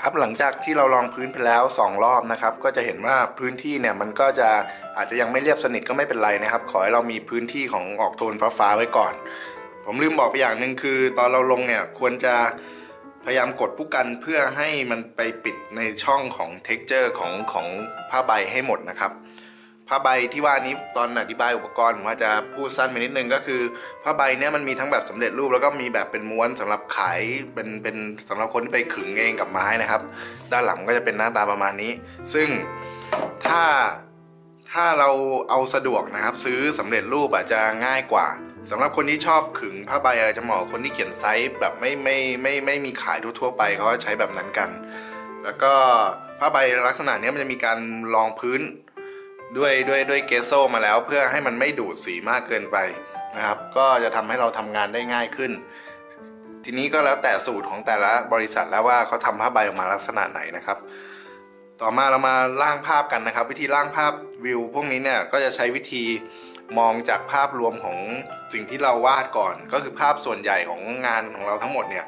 ครับหลังจากที่เราลองพื้นไปแล้ว 2 รอบนะครับ ก็จะเห็นว่าพื้นที่เนี่ยมันก็จะอาจจะยังไม่เรียบสนิทก็ไม่เป็นไรนะครับ ขอให้เรามีพื้นที่ของออกโทนฟ้าๆไว้ก่อน ผมลืมบอกไปอย่างหนึ่งคือ ตอนเราลงเนี่ยควรจะพยายามกดผู้กันเพื่อให้มันไปปิดในช่องของเท็กเจอร์ของของผ้าใบให้หมดนะครับ ผ้าใบที่ว่านี้ตอนอธิบายอุปกรณ์ผมอาจจะพูดสั้นไปนิดนึงก็คือผ้าใบเนี่ยมันมีทั้งแบบสำเร็จรูปแล้วก็มีแบบเป็นม้วนสำหรับขายเป็นเป็นสำหรับคนที่ไปขึงเองกับไม้นะครับ ด้านหลังก็จะเป็นหน้าตาประมาณนี้ ซึ่งถ้าถ้าเราเอาสะดวกนะครับซื้อสำเร็จรูปอาจจะง่ายกว่าสำหรับคนที่ชอบขึงผ้าใบอะไรจะเหมาะคนที่เขียนไซส์แบบไม่ไม่ไม่ไม่มีขายทั่วไปเขาก็ใช้แบบนั้นกัน แล้วก็ผ้าใบลักษณะเนี้ยมันจะมีการรองพื้น ด้วยด้วยด้วยเกสโซมาแล้วเพื่อให้มันไม่ดูดสีมากเกินไปนะครับ ก็จะทำให้เราทำงานได้ง่ายขึ้น ทีนี้ก็แล้วแต่สูตรของแต่ละบริษัทแล้วว่าเขาทำผ้าใบออกมาลักษณะไหนนะครับ ต่อมาเรามาร่างภาพกันนะครับ วิธีร่างภาพวิวพวกนี้เนี่ยก็จะใช้วิธีมองจากภาพรวมของสิ่งที่เราวาดก่อน ก็คือภาพส่วนใหญ่ของงานของเราทั้งหมดเนี่ย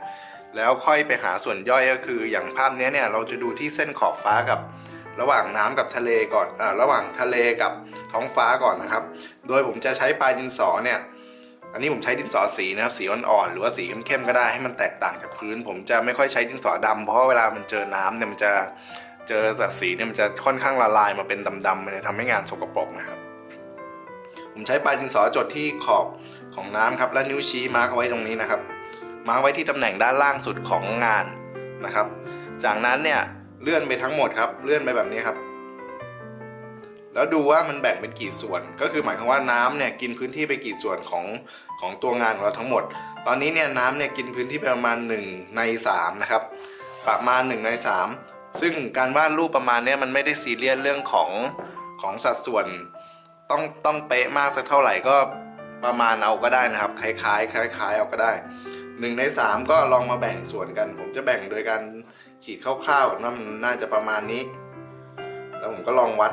แล้วค่อยไปหาส่วนย่อยก็คืออย่างภาพนี้เนี่ยเราจะดูที่เส้นขอบฟ้ากับ ระหว่างน้ำกับทะเลก่อนอระหว่างทะเลกับท้องฟ้าก่อนนะครับ โดยผมจะใช้ปลายดินสอเนี่ย อันนี้ผมใช้ดินสอสีนะครับ สีอ่อนๆหรือว่าสีเข้มๆก็ได้ให้มันแตกต่างจากพื้น ผมจะไม่ค่อยใช้ดินสอดำเพราะเวลามันเจอน้ำเนี่ยมันจะเจอสัดสีเนี่ยมันจะค่อนข้างละลายมาเป็นดำๆมันจะทำให้งานสกปรกนะครับ ผมใช้ปลายดินสอจดที่ขอบของน้ำครับ และนิ้วชี้มาร์กเอาไว้ตรงนี้นะครับ มาร์กไว้ที่ตำแหน่งด้านล่างสุดของงานนะครับ จากนั้นเนี่ย เลื่อนไปทั้งหมดครับ เลื่อนไปแบบนี้ครับ แล้วดูว่ามันแบ่งเป็นกี่ส่วน ก็คือหมายความว่าน้ำเนี่ยกินพื้นที่ไปกี่ส่วนของของตัวงานของเราทั้งหมด ตอนนี้เนี่ยน้ำเนี่ยกินพื้นที่ไปประมาณ1ใน3นะครับ ประมาณ1ใน3 ซึ่งการวาดรูปประมาณเนี้ยมันไม่ได้ซีเรียสเรื่องของของสัดส่วนต้องต้องเป๊ะมากสักเท่าไหร่ก็ประมาณเอาก็ได้นะครับ คล้ายๆคล้ายๆเอาก็ได้ 1 ใน 3 ก็ลองมาแบ่งส่วนกัน ผมจะแบ่งโดยการขีดคร่าวๆว่ามันน่าจะประมาณนี้ แล้วผมก็ลองวัด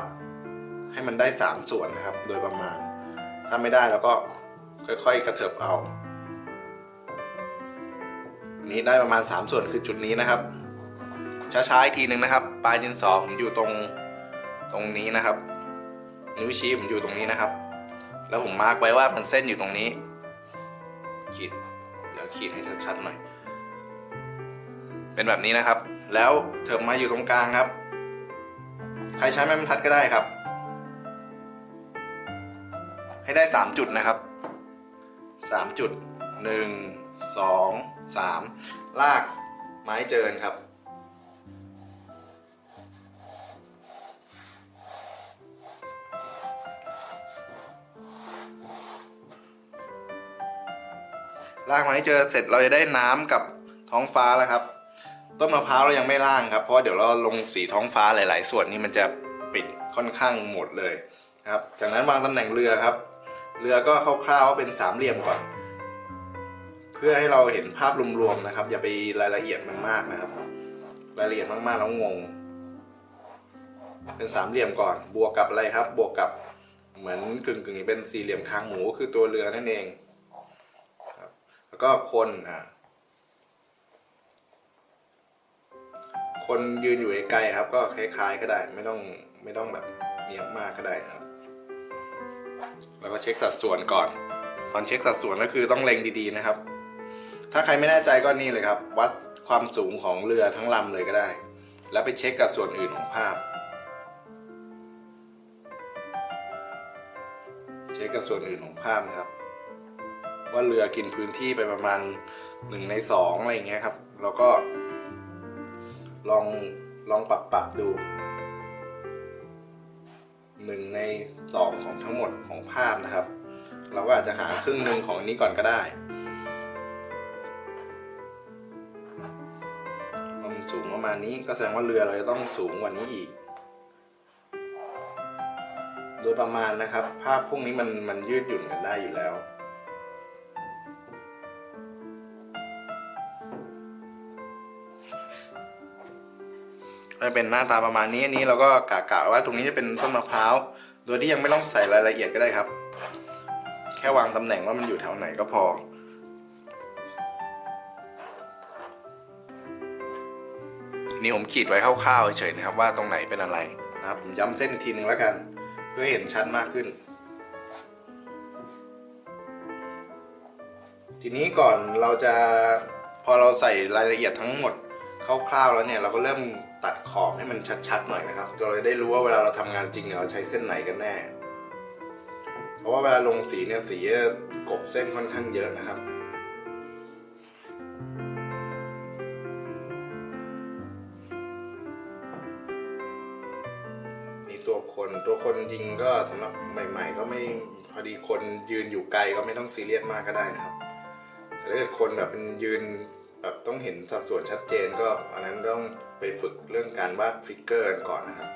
ให้มันได้ 3 ส่วนนะครับ โดยประมาณ ถ้าไม่ได้เราก็ค่อยๆกระเถิบเอาอันนี้ได้ประมาณ 3 ส่วนคือจุดนี้นะครับ ช้าๆอีกทีหนึ่งนะครับ ปลายดินสอผมอยู่ตรงตรงนี้นะครับ นิ้วชี้ผมอยู่ตรงนี้นะครับ แล้วผมมาร์กไว้ว่ามันเส้นอยู่ตรงนี้ ขีด เดี๋ยวขีดให้ชัดๆหน่อย เป็นแบบนี้นะครับ แล้วเถิบมาอยู่ตรงกลางครับ ใครใช้ไม้บรรทัดก็ได้ครับ ให้ได้ 3 จุดนะครับ 3 จุด 1 2 3 ลากไม้เจินครับ ลากไม้เจอเสร็จเราจะได้น้ำกับท้องฟ้าแล้วครับ ต้นมะพร้าวเรายังไม่ล่างครับ เพราะเดี๋ยวเราลงสีท้องฟ้าหลาย ๆ ส่วนนี่มันจะปิดค่อนข้างหมดเลยครับ จากนั้นวางตำแหน่งเรือครับ เรือก็คร่าวๆว่าเป็นสามเหลี่ยมก่อน เพื่อให้เราเห็นภาพรวมๆนะครับ อย่าไปรายละเอียดมันมากนะครับ รายละเอียดมากๆแล้วงง เป็นสามเหลี่ยมก่อน บวกกับอะไรครับ บวกกับเหมือนกึ่งๆเป็นสี่เหลี่ยมคางหมูก็คือตัวเรือนั่นเอง แล้วก็คนอะคนยืนอยู่ไกลครับ ก็คล้ายๆก็ได้ ไม่ต้องไม่ต้องแบบเนียบมากก็ได้นะครับ แล้วก็เช็คสัดส่วนก่อน ตอนเช็คสัดส่วนก็คือต้องเล็งดีๆนะครับ ถ้าใครไม่แน่ใจก็นี่เลยครับ วัดความสูงของเรือทั้งลำเลยก็ได้ แล้วไปเช็คกับส่วนอื่นของภาพ เช็คกับส่วนอื่นของภาพนะครับ ว่าเรือกินพื้นที่ไปประมาณหนึ่งในสองอะไรอย่างเงี้ยครับ แล้วก็ลองลองปรับปรับดูหนึ่งในสองของทั้งหมดของภาพนะครับ เราก็อาจจะหาครึ่งหนึ่งของอนนี้ก่อนก็ได้ว่ามันสูงประมาณนี้ก็แสดงว่าเรือเราจะต้องสูงกว่านี้อีก โดยประมาณนะครับ ภาพพวกนี้มันมันยืดหยุ่นกันได้อยู่แล้ว ก็เป็นหน้าตาประมาณนี้อันนี้เราก็กะกะว่าตรงนี้จะเป็นต้นมะพร้าว โดยที่ยังไม่ต้องใส่รายละเอียดก็ได้ครับ แค่วางตำแหน่งว่ามันอยู่แถวไหนก็พอ นี้ผมขีดไว้คร่าวๆเฉยๆนะครับว่าตรงไหนเป็นอะไรนะครับผมย้ำเส้นอีกทีหนึ่งแล้วกัน เพื่อเห็นชัดมากขึ้น ทีนี้ก่อนเราจะพอเราใส่รายละเอียดทั้งหมดคร่าวๆแล้วเนี่ยเราก็เริ่ม ตัดขอบให้มันชัดๆหน่อยนะครับเราจะได้รู้ว่าเวลาเราทำงานจริงเนี่ยเราใช้เส้นไหนกันแน่ เพราะว่าเวลาลงสีเนี่ยสีจะกบเส้นค่อนข้างเยอะนะครับนี่ตัวคนตัวคนจริงก็สำหรับใหม่ ๆ ก็ไม่พอดีคนยืนอยู่ไกลก็ไม่ต้องซีเรียสมากก็ได้นะครับแต่ถ้าคนแบบเป็นยืน แบบต้องเห็นสัดส่วนชัดเจนก็อันนั้นต้องไปฝึกเรื่องการวาดฟิกเกอร์กันก่อนนะครับ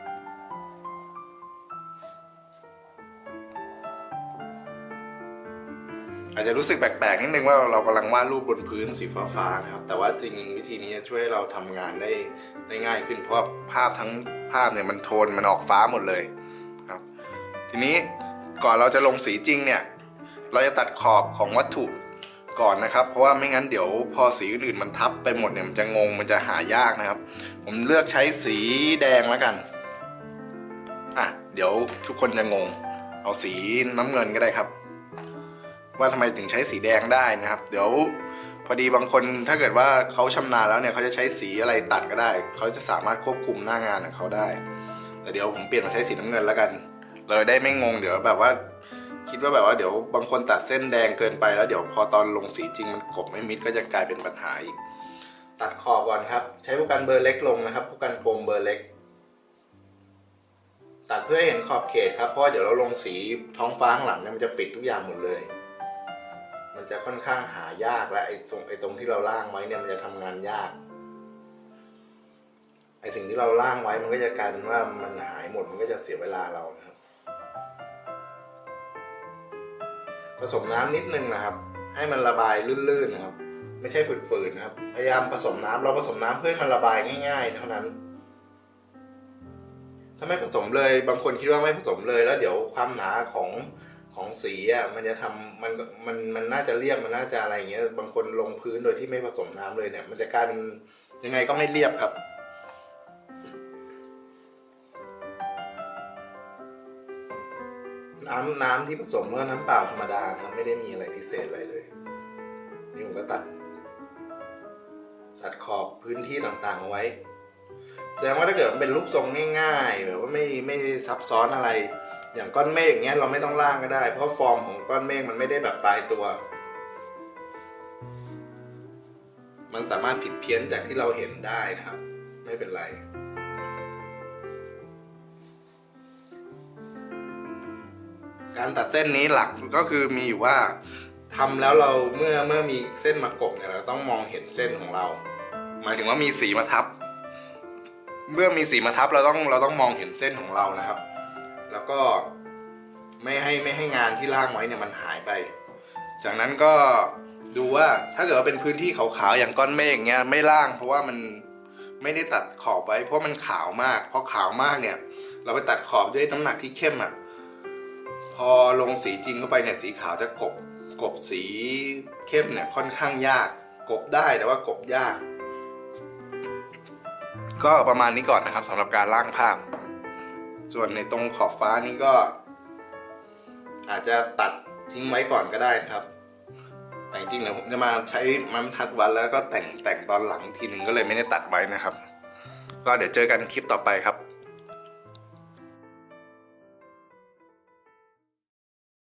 อาจจะรู้สึกแปลกๆนิดนึงว่าเรากำลังวาดรูปบนพื้นสีฟ้าๆนะครับ แต่ว่าจริงๆวิธีนี้จะช่วยเราทำงานได้ได้ง่ายขึ้นเพราะภาพทั้งภาพเนี่ยมันโทนมันออกฟ้าหมดเลยครับ ทีนี้ก่อนเราจะลงสีจริงเนี่ย เราจะตัดขอบของวัตถุ ก่อนนะครับ เพราะว่าไม่งั้นเดี๋ยวพอสีอื่นมันทับไปหมดเนี่ยมันจะงงมันจะหายากนะครับ ผมเลือกใช้สีแดงแล้วกันอะเดี๋ยวทุกคนจะงง เอาสีน้ำเงินก็ได้ครับ ว่าทำไมถึงใช้สีแดงได้นะครับ เดี๋ยวพอดีบางคนถ้าเกิดว่าเขาชำนาญแล้วเนี่ยเขาจะใช้สีอะไรตัดก็ได้ เขาจะสามารถควบคุมหน้างานของเขาได้ แต่เดี๋ยวผมเปลี่ยนมาใช้สีน้ำเงินแล้วกัน เลยได้ไม่งงเดี๋ยวแบบว่า คิดว่าแบบว่าเดี๋ยวบางคนตัดเส้นแดงเกินไปแล้วเดี๋ยวพอตอนลงสีจริงมันกบไม่มิดก็จะกลายเป็นปัญหาอีก ตัดขอบก่อนครับ ใช้ผู้กันเบอร์เล็กลงนะครับผู้กันกลมเบอร์เล็ก ตัดเพื่อให้เห็นขอบเขตครับเพราะเดี๋ยวเราลงสีท้องฟ้าข้างหลังเนี่ยมันจะปิดทุกอย่างหมดเลย มันจะค่อนข้างหายากและไอ้ตรงไอ้ตรงที่เราล่างไว้เนี่ยมันจะทำงานยากไอ้สิ่งที่เราล่างไว้มันก็จะกลายเป็นว่ามันหายหมดมันก็จะเสียเวลาเรา ผสมน้ำนิดนึงนะครับ ให้มันระบายลื่นๆนะครับ ไม่ใช่ฝืดๆนะครับ พยายามผสมน้ำเราผสมน้ำเพื่อให้มันระบายง่าย ๆ เท่านั้น ถ้าไม่ผสมเลยบางคนคิดว่าไม่ผสมเลยแล้วเดี๋ยวความหนาของของสีอะมันจะทำมันมันมันน่าจะเรียบมันน่าจะอะไรอย่างเงี้ยบางคนลงพื้นโดยที่ไม่ผสมน้ำเลยเนี่ย มันจะกลายเป็นยังไงก็ไม่เรียบครับ น้ำน้ำที่ผสมก็น้ำเปล่าธรรมดานะครับไม่ได้มีอะไรพิเศษอะไรเลย นี่ผมก็ตัด ตัดขอบพื้นที่ต่างๆเอาไว้แสดงว่าถ้าเกิดมันเป็นรูปทรงง่ายๆแบบว่าไม่ไม่ซับซ้อนอะไร อย่างก้อนเมฆอย่างเงี้ยเราไม่ต้องล่างก็ได้ เพราะฟอร์มของก้อนเมฆมันไม่ได้แบบตายตัว มันสามารถผิดเพี้ยนจากที่เราเห็นได้นะครับ ไม่เป็นไร การตัดเส้นนี้หลักก็คือมีอยู่ว่าทำแล้วเราเมื่อเมื่อมีเส้นมากบเนี่ยเราต้องมองเห็นเส้นของเรา หมายถึงว่ามีสีมาทับ เมื่อมีสีมาทับเราต้องเราต้องมองเห็นเส้นของเรานะครับ แล้วก็ไม่ให้ไม่ให้งานที่ล่างไว้เนี่ยมันหายไป จากนั้นก็ดูว่าถ้าเกิดว่าเป็นพื้นที่ขาวๆอย่างก้อนเมฆเงี้ยไม่ล่าง เพราะว่ามันไม่ได้ตัดขอบไว้ เพราะมันขาวมากเพราะขาวมากเนี่ย เราไปตัดขอบด้วยน้ำหนักที่เข้มอะ พอลงสีจริงเข้าไปเนี่ยสีขาวจะกบกบสีเข้มเนี่ยค่อนข้างยาก กบได้แต่ว่ากบยาก ก็ประมาณนี้ก่อนนะครับสำหรับการล่างภาพ ส่วนในตรงขอบฟ้านี่ก็ อาจจะตัดทิ้งไว้ก่อนก็ได้นะครับแต่จริงๆเดี๋ยวผมจะมาใช้ไม้บรรทัดวัดแล้วก็แต่งแต่งตอนหลังทีหนึ่งก็เลยไม่ได้ตัดไว้นะครับ ก็เดี๋ยวเจอกันคลิปต่อไปครับ